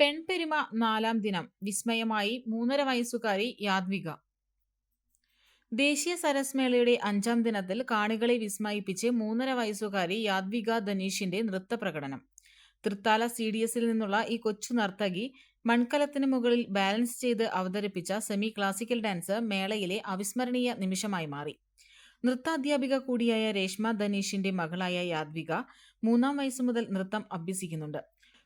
പെൺപെരുമ നാലാം ദിനം. വിസ്മയമായി മൂന്നര വയസ്സുകാരി യാദ്വിക ദേശീയ സരസ് മേളയുടെ അഞ്ചാം ദിനത്തിൽ കാണികളെ വിസ്മയിപ്പിച്ച് മൂന്നര വയസ്സുകാരി യാദ്വിക ധനീഷിന്റെ നൃത്ത പ്രകടനം. തൃത്താല സി ഡി എസിൽ നിന്നുള്ള ഈ കൊച്ചു നർത്തകി മൺകലത്തിന് മുകളിൽ ബാലൻസ് ചെയ്ത് അവതരിപ്പിച്ച സെമി ക്ലാസിക്കൽ ഡാൻസ് മേളയിലെ അവിസ്മരണീയ നിമിഷമായി മാറി. നൃത്താധ്യാപിക കൂടിയായ രേഷ്മ ധനീഷിന്റെ മകളായ യാദ്വിക മൂന്നാം വയസ്സു മുതൽ നൃത്തം അഭ്യസിക്കുന്നുണ്ട്.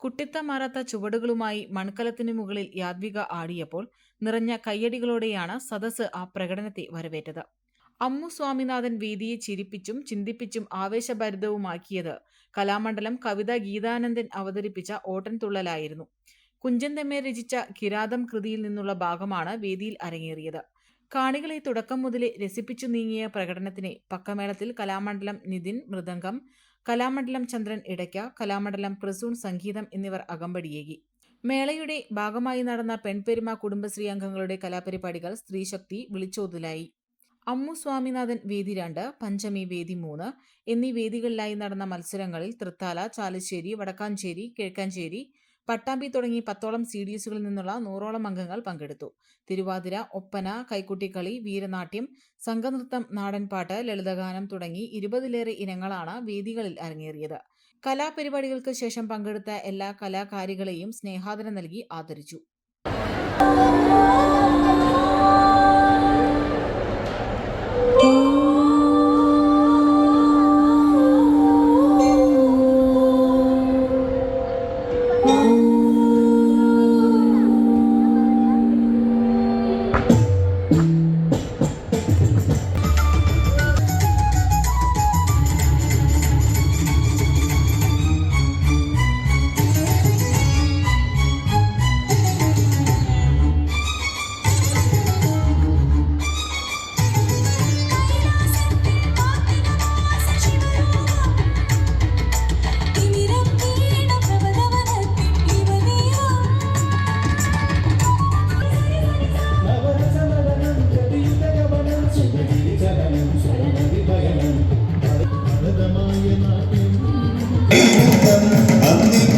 കുട്ടിത്തം മാറാത്ത ചുവടുകളുമായി മൺകലത്തിനു മുകളിൽ യാദ്വിക ആടിയപ്പോൾ നിറഞ്ഞ കയ്യടികളോടെയാണ് സദസ് ആ പ്രകടനത്തെ വരവേറ്റത്. അമ്മു സ്വാമിനാഥൻ വേദിയെ ചിരിപ്പിച്ചും ചിന്തിപ്പിച്ചും ആവേശഭരിതവുമാക്കിയത് കലാമണ്ഡലം കവിത ഗീതാനന്ദൻ അവതരിപ്പിച്ച ഓട്ടൻതുള്ളലായിരുന്നു കുഞ്ചൻ തെമ്മേ രചിച്ച കിരാതം കൃതിയിൽ നിന്നുള്ള ഭാഗമാണ് വേദിയിൽ അരങ്ങേറിയത്. കാണികളെ തുടക്കം മുതലേ രസിപ്പിച്ചു നീങ്ങിയ പ്രകടനത്തിന് പക്കമേളത്തിൽ കലാമണ്ഡലം നിതിൻ മൃദംഗം കലാമണ്ഡലം ചന്ദ്രൻ ഇടയ്ക്ക കലാമണ്ഡലം പ്രസൂൺ സംഗീതം എന്നിവർ അകമ്പടിയേകി. മേളയുടെ ഭാഗമായി നടന്ന പെൺപെരുമ കുടുംബശ്രീ അംഗങ്ങളുടെ കലാപരിപാടികൾ സ്ത്രീശക്തി വിളിച്ചോതിലായി. അമ്മു സ്വാമിനാഥൻ വേദി രണ്ട് പഞ്ചമി വേദി മൂന്ന് എന്നീ വേദികളിലായി നടന്ന മത്സരങ്ങളിൽ തൃത്താല ചാലശ്ശേരി വടക്കാഞ്ചേരി കിഴക്കാഞ്ചേരി പട്ടാമ്പി തുടങ്ങി പത്തോളം സി ഡി എസുകളിൽ നിന്നുള്ള നൂറോളം അംഗങ്ങൾ പങ്കെടുത്തു. തിരുവാതിര ഒപ്പന കൈക്കുട്ടിക്കളി വീരനാട്യം സംഘനൃത്തം നാടൻപാട്ട് ലളിതഗാനം തുടങ്ങി ഇരുപതിലേറെ ഇനങ്ങളാണ് വേദികളിൽ അരങ്ങേറിയത്. കലാപരിപാടികൾക്ക് ശേഷം പങ്കെടുത്ത എല്ലാ കലാകാരികളെയും സ്നേഹാദരം നൽകി ആദരിച്ചു.